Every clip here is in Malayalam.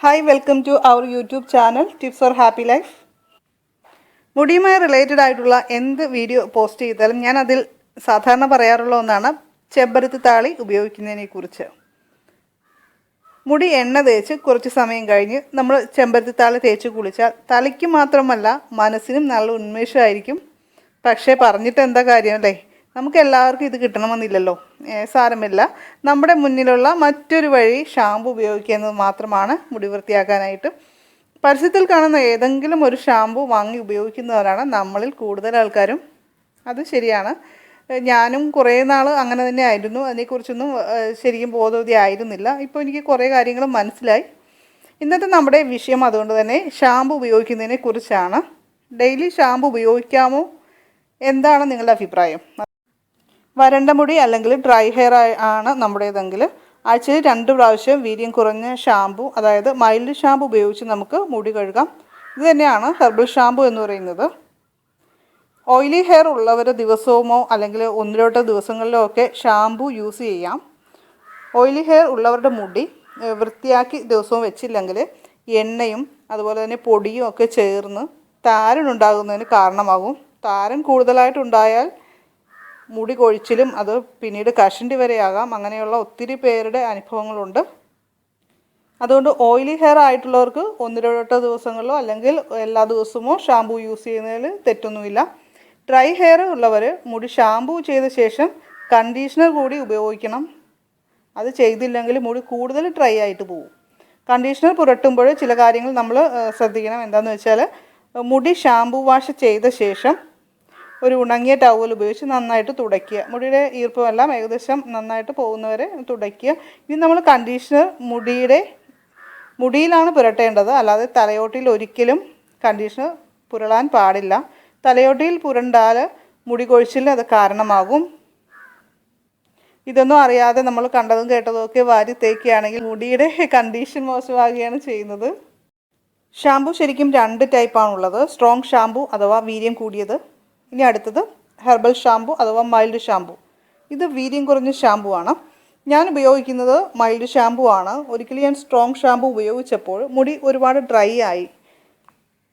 Hi welcome to our YouTube channel tips for happy life മുടിയുമായി related ആയിട്ടുള്ള എന്ത് വീഡിയോ പോസ്റ്റ് ചെയ്താലും ഞാൻ അതിൽ സാധാരണ പറയാറുള്ള ഒന്നാണ് ചെമ്പരത്തി താളി ഉപയോഗിക്കുന്നതിനെ കുറിച്ച് മുടി എണ്ണ തേച്ച് കുറച്ച് സമയം കഴിഞ്ഞ് നമ്മൾ ചെമ്പരത്തി താളി തേച്ച് കുളിച്ചാൽ തലയ്ക്ക് മാത്രമല്ല മനസ്സിനും നല്ല ഉന്മേഷമായിരിക്കും. പക്ഷേ പറഞ്ഞിട്ട് എന്താ കാര്യം അല്ലേ? നമുക്ക് എല്ലാവർക്കും ഇത് കിട്ടണമെന്നില്ലല്ലോ. സാരമില്ല. നമ്മുടെ മുന്നിലുള്ള മറ്റൊരു വഴി ഷാമ്പു ഉപയോഗിക്കുന്നത് മാത്രമാണ് മുടി വൃത്തിയാക്കാനായിട്ട്. പരസ്യത്തിൽ കാണുന്ന ഏതെങ്കിലും ഒരു ഷാമ്പു വാങ്ങി ഉപയോഗിക്കുന്നവരാണ് നമ്മളിൽ കൂടുതൽ ആൾക്കാരും. അത് ശരിയാണ്. ഞാനും കുറേ നാൾ അങ്ങനെ തന്നെ ആയിരുന്നു. അതിനെക്കുറിച്ചൊന്നും ശരിക്കും ബോധവതി ആയിരുന്നില്ല. ഇപ്പോൾ എനിക്ക് കുറേ കാര്യങ്ങൾ മനസ്സിലായി. ഇന്നത്തെ നമ്മുടെ വിഷയം അതുകൊണ്ട് തന്നെ ഷാമ്പു ഉപയോഗിക്കുന്നതിനെ കുറിച്ചാണ് ഡെയിലി ഷാമ്പു ഉപയോഗിക്കാമോ? എന്താണ് നിങ്ങളുടെ അഭിപ്രായം? വരണ്ട മുടി അല്ലെങ്കിൽ ഡ്രൈ ഹെയർ ആണ് നമ്മുടേതെങ്കിൽ ആഴ്ചയിൽ രണ്ട് പ്രാവശ്യം വീര്യം കുറഞ്ഞ ഷാമ്പു അതായത് മൈൽഡ് ഷാമ്പു ഉപയോഗിച്ച് നമുക്ക് മുടി കഴുകാം. ഇത് തന്നെയാണ് ഹെർബൽ ഷാമ്പു എന്ന് പറയുന്നത്. ഓയിലി ഹെയർ ഉള്ളവർ ദിവസവുമോ അല്ലെങ്കിൽ ഒന്നിലോട്ടോ ദിവസങ്ങളിലോ ഒക്കെ ഷാമ്പു യൂസ് ചെയ്യാം. ഓയിലി ഹെയർ ഉള്ളവരുടെ മുടി വൃത്തിയാക്കി ദിവസവും വെച്ചില്ലെങ്കിൽ എണ്ണയും അതുപോലെ തന്നെ പൊടിയും ഒക്കെ ചേർന്ന് താരൻ ഉണ്ടാകുന്നതിന് കാരണമാകും. താരൻ കൂടുതലായിട്ടുണ്ടായാൽ മുടി കൊഴിച്ചിലും അത് പിന്നീട് കഷണ്ടി വരെയാകാം അങ്ങനെയുള്ള ഒത്തിരി പേരുടെ അനുഭവങ്ങളുണ്ട്. അതുകൊണ്ട് ഓയിലി ഹെയർ ആയിട്ടുള്ളവർക്ക് ഒന്നിരട്ടോ ദിവസങ്ങളിലോ അല്ലെങ്കിൽ എല്ലാ ദിവസമോ ഷാമ്പു യൂസ് ചെയ്യുന്നതിൽ തെറ്റൊന്നുമില്ല. ഡ്രൈ ഹെയർ ഉള്ളവർ മുടി ഷാമ്പു ചെയ്ത ശേഷം കണ്ടീഷണർ കൂടി ഉപയോഗിക്കണം. അത് ചെയ്തില്ലെങ്കിൽ മുടി കൂടുതൽ ഡ്രൈ ആയിട്ട് പോകും കണ്ടീഷണർ പുരട്ടുമ്പോൾ ചില കാര്യങ്ങൾ നമ്മൾ ശ്രദ്ധിക്കണം. എന്താണെന്ന് വെച്ചാൽ മുടി ഷാമ്പു വാഷ് ചെയ്ത ശേഷം ഒരു ഉണങ്ങിയ ടവൽ ഉപയോഗിച്ച് നന്നായിട്ട് തുടയ്ക്കുക. മുടിയുടെ ഈർപ്പമെല്ലാം ഏകദേശം നന്നായിട്ട് പോകുന്നവരെ തുടയ്ക്കുക. ഇനി നമ്മൾ കണ്ടീഷണർ മുടിയുടെ മുടിയിലാണ് പുരട്ടേണ്ടത്. അല്ലാതെ തലയോട്ടിയിൽ ഒരിക്കലും കണ്ടീഷണർ പുരളാൻ പാടില്ല. തലയോട്ടിയിൽ പുരണ്ടാൽ മുടി കൊഴിച്ചിലിന് അത് കാരണമാകും. ഇതൊന്നും അറിയാതെ നമ്മൾ കണ്ടതും കേട്ടതും ഒക്കെ വാരി തേക്കുകയാണെങ്കിൽ മുടിയുടെ കണ്ടീഷൻ മോശമാകുകയാണ് ചെയ്യുന്നത്. ഷാമ്പു ശരിക്കും രണ്ട് ടൈപ്പാണുള്ളത് സ്ട്രോങ് ഷാമ്പു അഥവാ വീര്യം കൂടിയത്. ഇനി അടുത്തത് ഹെർബൽ ഷാമ്പു അഥവാ മൈൽഡ് ഷാമ്പു ഇത് വീര്യം കുറഞ്ഞ ഷാമ്പു ആണ്. ഞാൻ ഉപയോഗിക്കുന്നത് മൈൽഡ് ഷാമ്പു ആണ്. ഒരിക്കലും ഞാൻ സ്ട്രോങ് ഷാമ്പു ഉപയോഗിച്ചപ്പോൾ മുടി ഒരുപാട് ഡ്രൈ ആയി.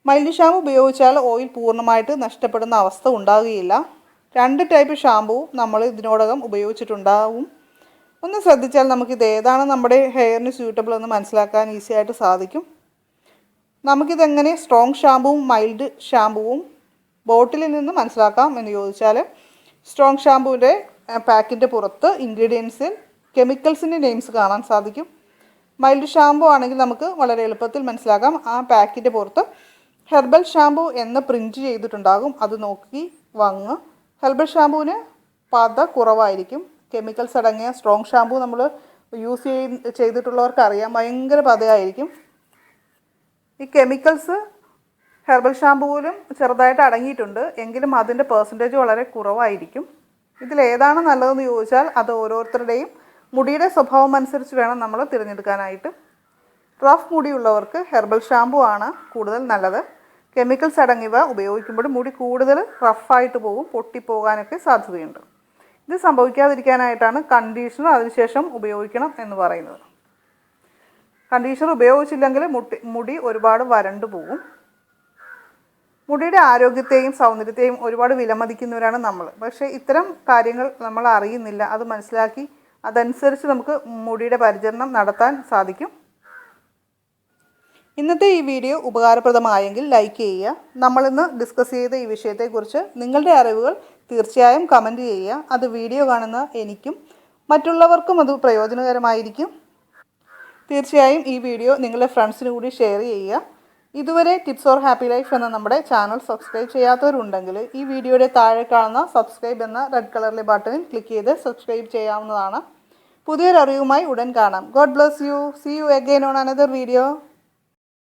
മൈൽഡ് ഷാമ്പു ഉപയോഗിച്ചാൽ ഓയിൽ പൂർണമായിട്ട് നഷ്ടപ്പെടുന്ന അവസ്ഥ ഉണ്ടാകുകയില്ല. രണ്ട് ടൈപ്പ് ഷാംപൂ നമ്മൾ ഇതിനോടകം ഉപയോഗിച്ചിട്ടുണ്ടാവും. ഒന്ന് ശ്രദ്ധിച്ചാൽ നമുക്കിത് ഏതാണ് നമ്മുടെ ഹെയറിന് സ്യൂട്ടബിൾ എന്ന് മനസ്സിലാക്കാൻ ഈസി ആയിട്ട് സാധിക്കും. നമുക്കിതെങ്ങനെ സ്ട്രോങ് ഷാമ്പുവും മൈൽഡ് ഷാമ്പുവും ബോട്ടിലിൽ നിന്ന് മനസ്സിലാക്കാം എന്ന് ചോദിച്ചാൽ സ്ട്രോങ് ഷാമ്പുവിന്റെ പാക്കിന്റെ പുറത്ത് ഇൻഗ്രീഡിയൻസിൽ കെമിക്കൽസിന്റെ നെയിംസ് കാണാൻ സാധിക്കും. മൈൽഡ് ഷാമ്പു ആണെങ്കിൽ നമുക്ക് വളരെ എളുപ്പത്തിൽ മനസ്സിലാക്കാം. ആ പാക്കിന്റെ പുറത്ത് ഹെർബൽ ഷാമ്പു എന്ന് പ്രിന്റ് ചെയ്തിട്ടുണ്ടാകും. അത് നോക്കി വാങ്ങുക. ഹെർബൽ ഷാമ്പുവിന് പത കുറവായിരിക്കും. കെമിക്കൽസ് അടങ്ങിയ സ്ട്രോങ് ഷാമ്പു നമ്മൾ യൂസ് ചെയ്ത് ചെയ്തിട്ടുള്ളവർക്ക് അറിയാം. ഭയങ്കര പതയായിരിക്കും. ഈ കെമിക്കൽസ് ഹെർബൽ ഷാമ്പൂവിലും ചെറുതായിട്ട് അടങ്ങിയിട്ടുണ്ട്. എങ്കിലും അതിന്റെ പേഴ്സന്റേജ് വളരെ കുറവായിരിക്കും. ഇതിലേതാണ് നല്ലതെന്ന് ചോദിച്ചാൽ അത് ഓരോരുത്തരുടെയും മുടിയുടെ സ്വഭാവം അനുസരിച്ച് വേണം നമ്മൾ തിരഞ്ഞെടുക്കാനായിട്ട്. റഫ് മുടിയുള്ളവർക്ക് ഹെർബൽ ഷാമ്പു ആണ് കൂടുതൽ നല്ലത്. കെമിക്കൽസ് അടങ്ങിയവ ഉപയോഗിക്കുമ്പോൾ മുടി കൂടുതൽ റഫായിട്ട് പോകും പൊട്ടിപ്പോകാനൊക്കെ സാധ്യതയുണ്ട്. ഇത് സംഭവിക്കാതിരിക്കാനായിട്ടാണ് കണ്ടീഷണർ അതിനുശേഷം ഉപയോഗിക്കണം എന്ന് പറയുന്നത്. കണ്ടീഷണർ ഉപയോഗിച്ചില്ലെങ്കിൽ മുട്ടി മുടി ഒരുപാട് വരണ്ടു പോകും. മുടിയുടെ ആരോഗ്യത്തെയും സൗന്ദര്യത്തെയും ഒരുപാട് വിലമതിക്കുന്നവരാണ് നമ്മൾ പക്ഷേ ഇത്തരം കാര്യങ്ങൾ നമ്മൾ അറിയുന്നില്ല. അത് മനസ്സിലാക്കി അതനുസരിച്ച് നമുക്ക് മുടിയുടെ പരിചരണം നടത്താൻ സാധിക്കും. ഇന്നത്തെ ഈ വീഡിയോ ഉപകാരപ്രദമായെങ്കിൽ ലൈക്ക് ചെയ്യുക. നമ്മളിന്ന് ഡിസ്കസ് ചെയ്ത ഈ വിഷയത്തെക്കുറിച്ച് നിങ്ങളുടെ അറിവുകൾ തീർച്ചയായും കമന്റ് ചെയ്യുക. അത് വീഡിയോ കാണുന്ന എനിക്കും മറ്റുള്ളവർക്കും അത് പ്രയോജനകരമായിരിക്കും. തീർച്ചയായും ഈ വീഡിയോ നിങ്ങളുടെ ഫ്രണ്ട്സിന് കൂടി ഷെയർ ചെയ്യുക. ഇതുവരെ ടിപ്സ് ഓർ ഹാപ്പി ലൈഫ് എന്ന നമ്മുടെ ചാനൽ സബ്സ്ക്രൈബ് ചെയ്യാത്തവരുണ്ടെങ്കിൽ ഈ വീഡിയോയുടെ താഴെ കാണുന്ന സബ്സ്ക്രൈബ് എന്ന റെഡ് കളറിലെ ബട്ടണിൽ ക്ലിക്ക് ചെയ്ത് സബ്സ്ക്രൈബ് ചെയ്യാവുന്നതാണ്. പുതിയൊരു അറിവുമായി ഉടൻ കാണാം. God bless you see you again on another video